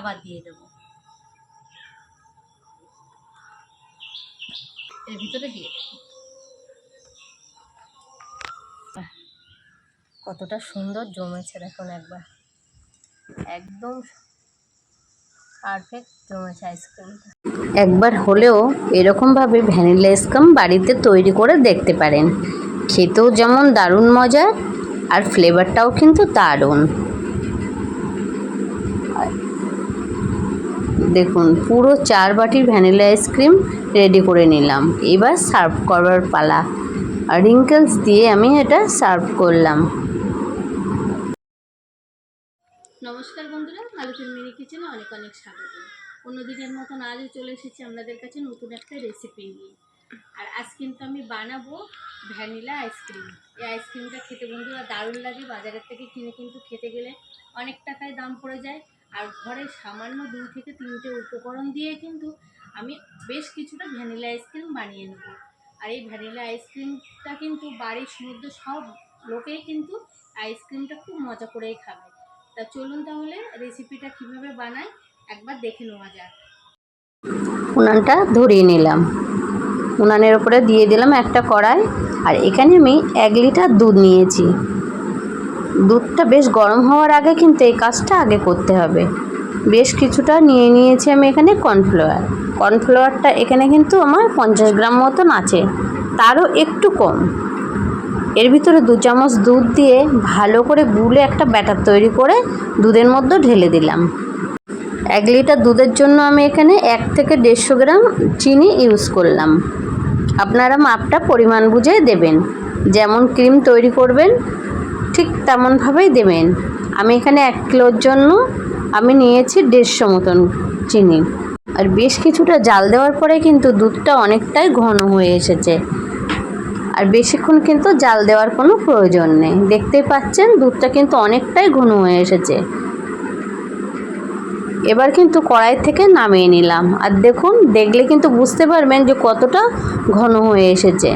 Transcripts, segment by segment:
আবার দিয়ে দেবো। এর ভিতরে দিয়ে কতটা সুন্দর জমেছে দেখুন একবার। একদম জমেছে একবার হলেও এরকমভাবে ভ্যানিলা আইসক্রিম বাড়িতে তৈরি করে দেখতে পারেন। খেতেও যেমন দারুণ মজা আর ফ্লেভারটাও কিন্তু দারুণ। দেখুন, পুরো চার বাটির ভ্যানিলা আইসক্রিম রেডি করে নিলাম। এবার সার্ভ করার পালা। আর রিঙ্কেলস দিয়ে আমি এটা সার্ভ করলাম। নমস্কার বন্ধুরা মালতীর মিনি কিচেনে অনেক অনেক স্বাগত। অন্যদিনের মতন আজও চলে এসেছি আপনাদের কাছে নতুন একটা রেসিপি নিয়ে। আর আজ কিন্তু আমি বানাবো ভ্যানিলা আইসক্রিম। এই আইসক্রিমটা খেতে বন্ধুরা দারুণ লাগে। বাজারের থেকে কিনে কিন্তু খেতে গেলে অনেক টাকায় দাম পড়ে যায়। আর ঘরে সামান্য দুই থেকে তিনটে উপকরণ দিয়ে কিন্তু আমি বেশ কিছুটা ভ্যানিলা আইসক্রিম বানিয়ে নেব। আর এই ভ্যানিলা আইসক্রিমটা কিন্তু বাড়ির সমুদ্র সব লোকেই কিন্তু আইসক্রিমটা খুব মজা করেই খাবে। তা চলুন তাহলে রেসিপিটা কীভাবে বানায় একবার দেখে নেওয়া যাক। উনানটা ধরিয়ে নিলাম। উনানের উপরে দিয়ে দিলাম একটা কড়াই। আর এখানে আমি এক লিটার দুধ নিয়েছি। দুধটা বেশ গরম হওয়ার আগে কিন্তু এই কাজটা আগে করতে হবে। বেশ কিছুটা নিয়ে নিয়েছি আমি এখানে কর্নফ্লাওয়ার। কর্নফ্লাওয়ারটা এখানে কিন্তু আমার পঞ্চাশ গ্রাম মতন আছে, তারও একটু কম। এর ভিতরে দু চামচ দুধ দিয়ে ভালো করে গুলে একটা ব্যাটার তৈরি করে দুধের মধ্যে ঢেলে দিলাম। এক লিটার দুধের জন্য আমি এখানে এক থেকে দেড়শো গ্রাম চিনি ইউজ করলাম। আপনারা মাপটা পরিমাণ বুঝে দেবেন। যেমন ক্রিম তৈরি করবেন ঠিক তেমনভাবেই দেবেন। আমি এখানে এক কিলোর জন্য আমি নিয়েছি দেড়শো মতন চিনি। আর বেশ কিছুটা জাল দেওয়ার পরে কিন্তু দুধটা অনেকটাই ঘন হয়ে এসেছে। আর বেশিক্ষণ কিন্তু জাল দেওয়ার কোনো প্রয়োজন নেই। দেখতেই পাচ্ছেন, দুধটা কিন্তু অনেকটাই ঘন হয়ে এসেছে। এবার কিন্তু কড়াই থেকে নামিয়ে নিলাম। আর দেখুন, দেখলে কিন্তু বুঝতে পারবেন যে কতটা ঘন হয়ে এসেছে।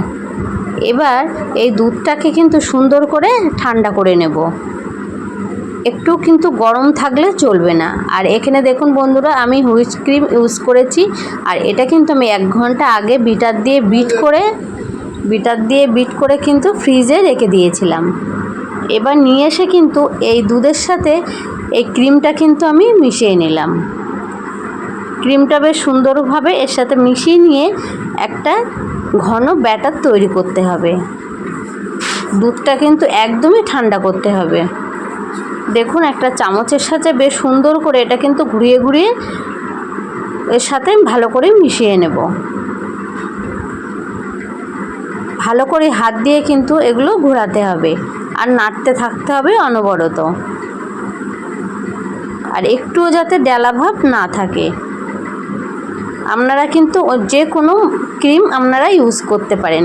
এবার এই দুধটাকে কিন্তু সুন্দর করে ঠান্ডা করে নেব। একটু কিন্তু গরম থাকলে চলবে না। আর এখানে দেখুন বন্ধুরা, আমি হুইচ ক্রিম ইউজ করেছি। আর এটা কিন্তু আমি এক ঘণ্টা আগে বিটার দিয়ে বিট করে, বিটার দিয়ে বিট করে কিন্তু ফ্রিজে রেখে দিয়েছিলাম। এবার নিয়ে এসে কিন্তু এই দুধের সাথে এই ক্রিমটা কিন্তু আমি মিশিয়ে নিলাম। ক্রিমটা বেশ সুন্দরভাবে এর সাথে মিশিয়ে নিয়ে একটা ঘন ব্যাটার তৈরি করতে হবে। দুধটা কিন্তু একদমই ঠান্ডা করতে হবে। দেখুন, একটা চামচের সাথে বেশ সুন্দর করে এটা কিন্তু ঘুরিয়ে ঘুরিয়ে এর সাথে ভালো করে মিশিয়ে নেব। ভালো করে হাত দিয়ে কিন্তু এগুলো ঘোরাতে হবে আর নাড়তে থাকতে হবে অনবরত। আর একটুও যাতে ডেলা ভাব না থাকে। আপনারা কিন্তু যে কোনো ক্রিম আপনারা ইউজ করতে পারেন।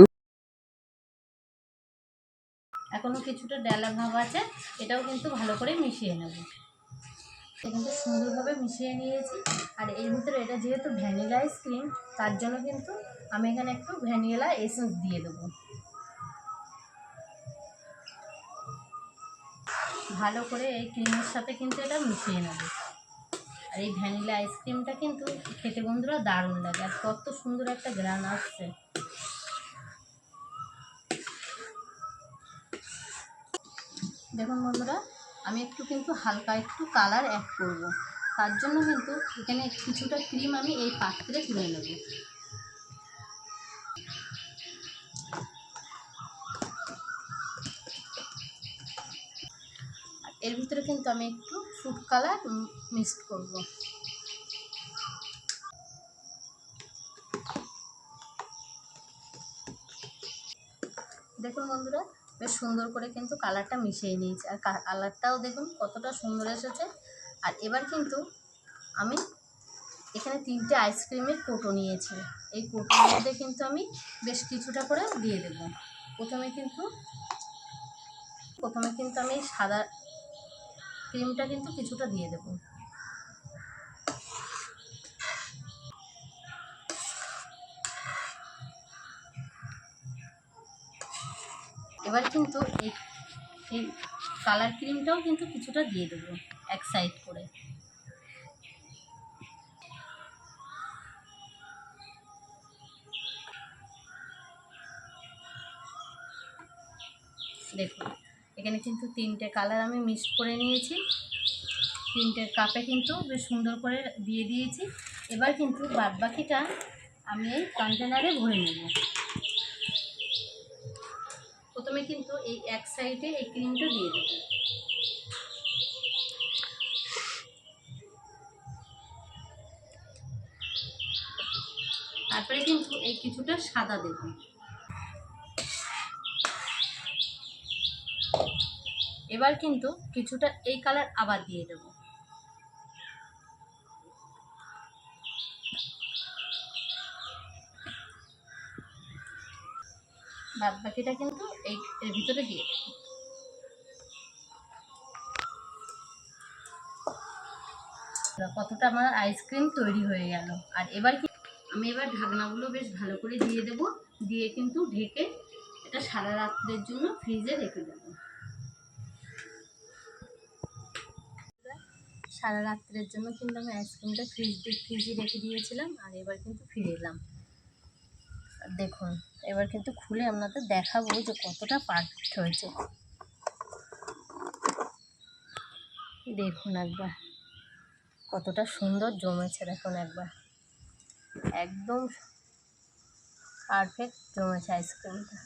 এখনও কিছুটা ডেলা ভাব আছে, এটাও কিন্তু ভালো করে মিশিয়ে নেব। এটা কিন্তু সুন্দরভাবে মিশিয়ে নিয়েছি, আর এর ভিতরে এটা যেহেতু ভ্যানিলা আইসক্রিম তার জন্য কিন্তু আমি এখানে একটু ভ্যানিলা এসেন্স দিয়ে দেবো। ভালো করে এই ক্রিমের সাথে কিন্তু এটা মিশিয়ে নেব। আর এই ভ্যানিলা আইসক্রিমটা কিন্তু খেতে বন্ধুরা দারুণ লাগে আর কত সুন্দর একটা গ্রান আসছে। দেখুন বন্ধুরা, আমি একটু কিন্তু হালকা একটু কালার অ্যাড করব। তার জন্য কিন্তু এখানে কিছুটা ক্রিম আমি এই পাত্রে তুলে নেব। এর ভিতরে কিন্তু আমি একটু ফুড কালার মিক্সড করব। দেখুন বন্ধুরা, বেশ সুন্দর করে কিন্তু কালারটা মিশিয়ে নিয়েছি। আর কালারটাও দেখুন কতটা সুন্দর এসেছে। আর এবার কিন্তু আমি এখানে তিনটে আইসক্রিমের কোটো নিয়েছি। এই কোটোর মধ্যে কিন্তু আমি বেশ কিছুটা করে দিয়ে দেবো। প্রথমে কিন্তু প্রথমে কিন্তু আমি সাদা ক্রিমটা কিন্তু কিছুটা দিয়ে দেব। এবার কিন্তু এই কালার ক্রিমটাও কিন্তু কিছুটা দিয়ে দেব, এক সাইড করে। দেখুন। এখানে কিন্তু তিনটে কালার আমি মিক্সড করে নিয়েছি। তিনটে কাপে কিন্তু বেশ সুন্দর করে দিয়ে দিয়েছি। এবার কিন্তু বাদ বাকিটা আমি এই কন্টেনারে ভরে নেব। প্রথমে কিন্তু এই এক সাইডে এই ক্রিমটা দিয়ে দেবো। তারপরে কিন্তু এই কিছুটা সাদা দেব। এবার কিন্তু কিছুটা এই কালার আবার দিয়ে দেব। বাদ বাকিটা কিন্তু এই এর ভিতরে দিয়ে দেব। কতটা আমার আইসক্রিম তৈরি হয়ে গেল। আর এবার কি আমি এবার ঢাকনাগুলো বেশ ভালো করে দিয়ে দেব। দিয়ে কিন্তু ঢেকে এটা সারা রাত্রের জন্য ফ্রিজে রেখে দেব। সারা রাত্রের জন্য কিন্তু আমি আইসক্রিমটা ফ্রিজ ফ্রিজে রেখে দিয়েছিলাম আর এবার কিন্তু ফিরে এলাম। দেখুন, এবার কিন্তু খুলে আপনাদের দেখাবো যে কতটা পারফেক্ট হয়েছে। দেখুন একবার, কতটা সুন্দর জমেছে, দেখুন একবার। একদম পারফেক্ট জমেছে আইসক্রিমটা।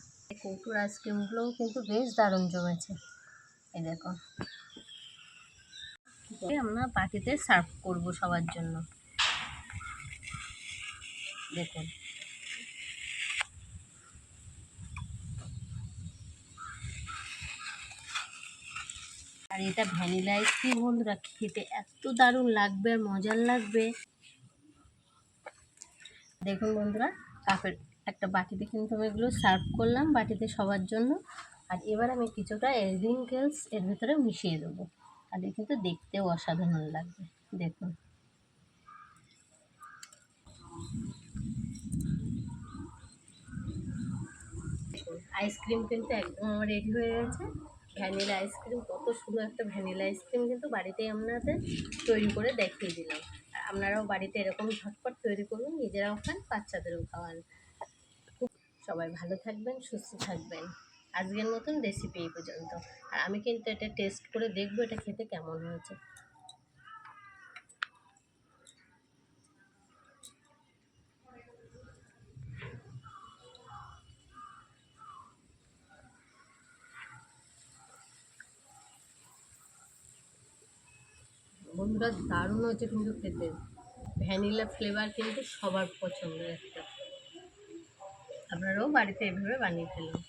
কৌটোর আইসক্রিমগুলোও কিন্তু বেশ দারুণ জমেছে। এই দেখুন আমরা পার্টিতে সার্ভ করব সবার জন্য। দেখুন। আর এটা ভ্যানিলা আইসক্রিম বন্ধুরা, খেতে এত দারুণ লাগবে আর মজার লাগবে। দেখুন বন্ধুরা, কাপের একটা বাটিতে কিন্তু আমি এগুলো সার্ভ করলাম বাটিতে সবার জন্য। আর এবার আমি কিছুটা এর ভিতরে মিশিয়ে দেবো। আর, কিন্তু দেখতেও অসাধারণ লাগবে, দেখুন। আইসক্রিম কিন্তু একদম আমার রেডি হয়ে গেছে। ভ্যানিলা আইসক্রিম, কত সুন্দর একটা ভ্যানিলা আইসক্রিম কিন্তু বাড়িতেই আপনাদের তৈরি করে দেখিয়ে দিলাম। আর আপনারাও বাড়িতে এরকম ঝটপট তৈরি করুন, নিজেরাও খান, বাচ্চাদেরও খাওয়ান। সবাই ভালো থাকবেন, সুস্থ থাকবেন। আজকের মতন রেসিপি এই পর্যন্ত। আর আমি কিন্তু এটা টেস্ট করে দেখব এটা খেতে কেমন হয়েছে। বন্ধুরা, দারুণ হয়েছে কিন্তু খেতে। ভ্যানিলা ফ্লেভার কিন্তু সবার পছন্দের একটা। আপনারাও বাড়িতে এভাবে বানিয়ে ফেলুন।